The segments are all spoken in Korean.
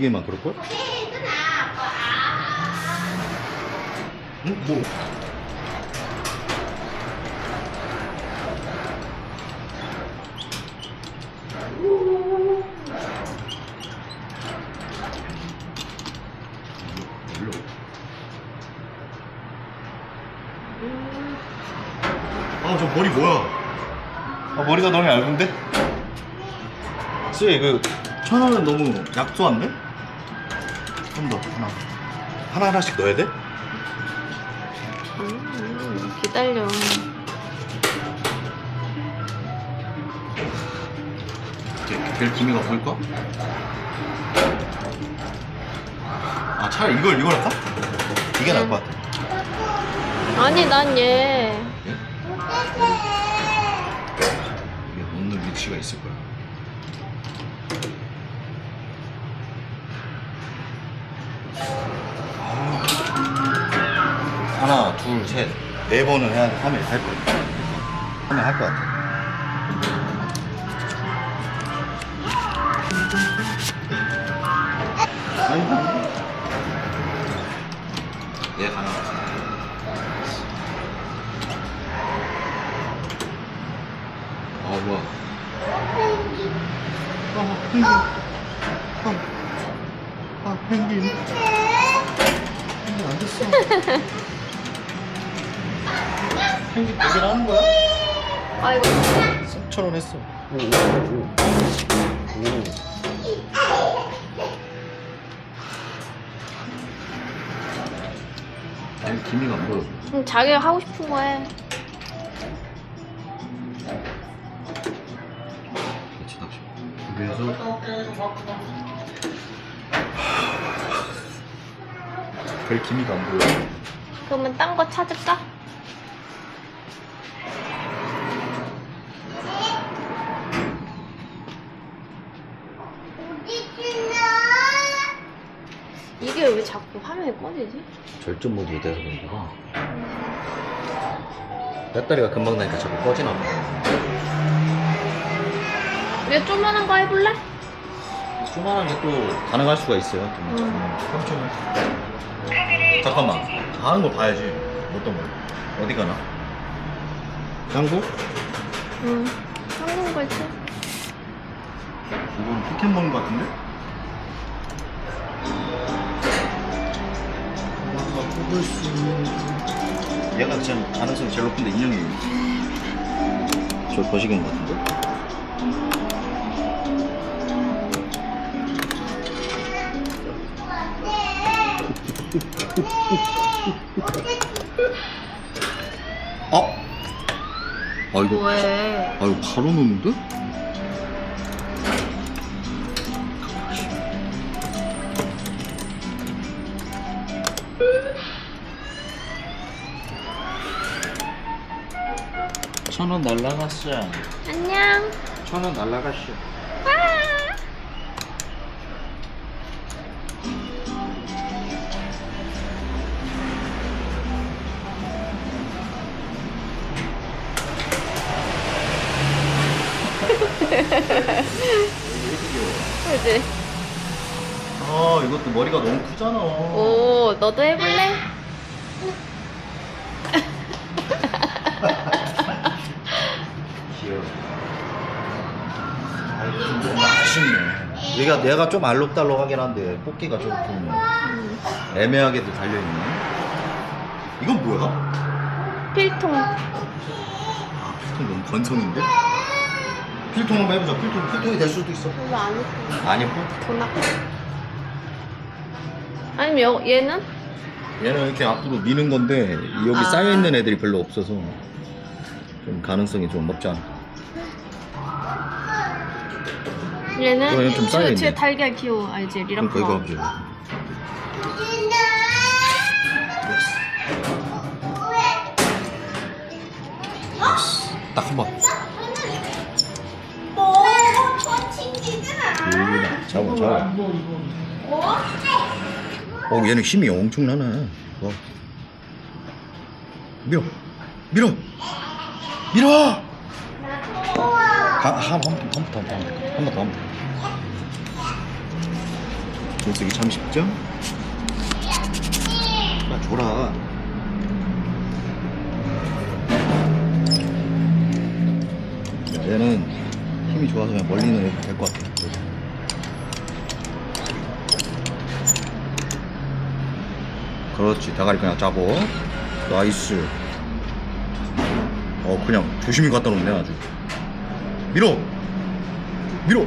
이게만 그럴걸? 응? 뭐? 아, 저 머리 뭐야? 아, 머리가 너무 얇은데? 씨, 그, 천 원은 너무 약소한데? 좀 더, 하나. 하나, 하나씩 넣어야 돼? 음, 기다려. 이렇게 별 기미가 보일까? 아, 차라리 이걸, 이걸 할까? 이게 나을 것 같아. 아니, 난 얘. 이게 놓는 위치가 있을 거야. 하나, 둘, 셋, 네 번은 해야 돼. 하면 할 거야. 하면 할것 같아. 아이고. 얘 가나. 아, 뭐야. 아, 펭귄. 아, 아, 펭귄. 펭귄 안 됐어. 펭귄 되긴 하는 거야? 아이고. 3,000원 했어. 오, 오, 오. 오. 아니, 기미가 안 보여. 그럼 자기가 하고 싶은 거 해. 그렇지, 닥쳐. 그래서. 별 기미가 안 보여. 그러면 딴 거 찾을까? 이게 왜 자꾸 화면이 꺼지지? 절전 모드로 돼서 그런가 봐. 배터리가 금방 나니까 자꾸 꺼지나 봐. 얘 좀만한 거 해볼래? 조만한 게또 가능할 수가 있어요. 좀. 음. 음. 잠깐만. 하는 거 봐야지. 어떤 거? 어디 가나? 짱구? 응. 한국 거지. 이건 포켓몬 같은데? 뽑을 수 얘가 지금 가능성이 제일 높은데 인형이 저 거시기인 것 같은데? 어? 아 이거 왜? 아 이거 바로 넣는데? 천원 날라갔어. 안녕. 천원 날라갔어. 그지? 아 이것도 머리가 너무 크잖아. 오, 너도 해볼래? 귀여워. 아 이거 좀 너무 아쉽네. 얘가 내가 좀 알록달록하긴 한데 뽑기가 좀, 좀 애매하게도 달려있네. 이건 뭐야? 필통. 아, 필통 너무 건성인데? 필통 한번 해보자. 필통, 필통이 될 수도 있어. 별로 안 예뻐. 안 예뻐? 돈 아까. 아니면 여, 얘는? 얘는 이렇게 앞으로 미는 건데 여기 아. 쌓여있는 애들이 별로 없어서 좀 가능성이 좀 높지 않아. 얘는? 이거는 좀 쌓여있네. 쟤 달걀 귀여워. 알지? 리랑 그러니까 이거 파. 해보자. 딱한 번. 여기다 잡아 잡아. 어 얘는 힘이 엄청나네. 와. 밀어 밀어 밀어. 한한번한번더한번더한번 더. 돈 쓰기 참 쉽죠? 아 줘라 얘는 힘이 좋아서 그냥 멀리 넣어도 될 것 같아 그렇지 대가리 그냥 잡어 나이스 어 그냥 조심히 갖다 놓네 아주 밀어 밀어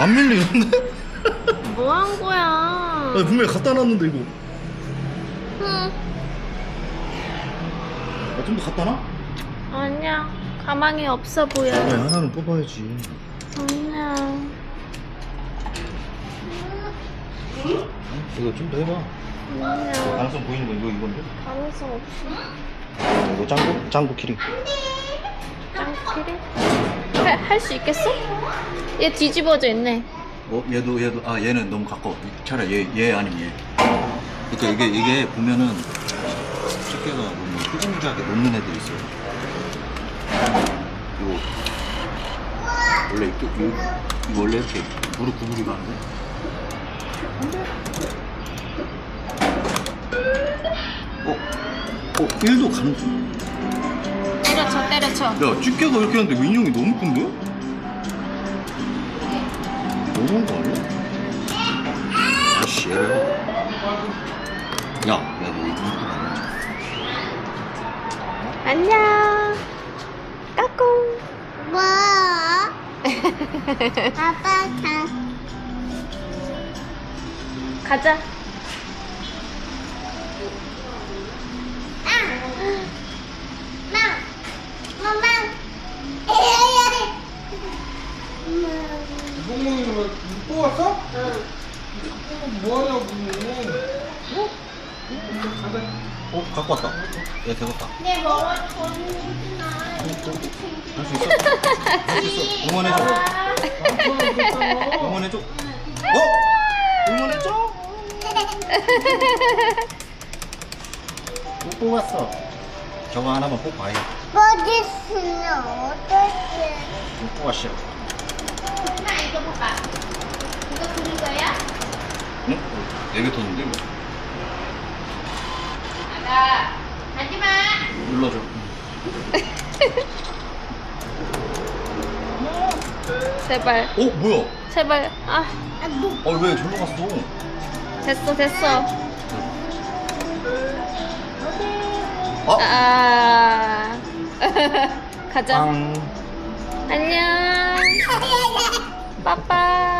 안 밀리는데? 뭐 한 거야? 아니, 분명히 갖다 놨는데 이거 응. 아, 좀 더 갖다 놔? 아니야. 가망이 없어 보여. 아니 하나는 뽑아야지 아니야. 이거 좀 더 해봐 아니야. 가능성 보이는 거 이거 이건데? 가능성 없어. 이거 짱구? 짱구 키링 짱키리? 할수 있겠어? 얘 뒤집어져 있네. 어 얘도 얘도 아 얘는 너무 가까워 차라리 얘, 얘 아니면 얘 그러니까 이게 이게 보면은 집게가 너무 흐지부지하게 놓는 애들이 있어요 이거 원래 이렇게 이거, 원래 이렇게 무릎 구부리 가는데 어? 어? 1도 가는 중 때려쳐, 때려쳐. 야, 집게가 이렇게 하는데 왜 인형이 너무 큰데? 너무한 거 아니야? 아씨. 야, 야, 너 이거. 안녕. 뭐? 아빠 다 가자. 맘! 맘마! 몽몽이는 왜 뽑았어? 응. 뭐 하냐고. 어, 갖고 왔다. 얘 되겠다. 내 먹을 돈이나 할수 있어? 할 수 있어. 응원해줘. 응원해줘. 어? 응원해줘? 못 뽑았어. 저거 하나만 뽑아야 어딨으면 어떡해 못 뽑았어. 나 이거 봐봐 이거 그린 거야? 응? 네개 떴는데, 뭐. 아가 가지마 눌러줘. 제발, 어, 뭐야? 제발. 아, 어, 왜 절로 갔어? 됐어, 됐어. 아! 아. 가자. 빵. 안녕. 빠빠.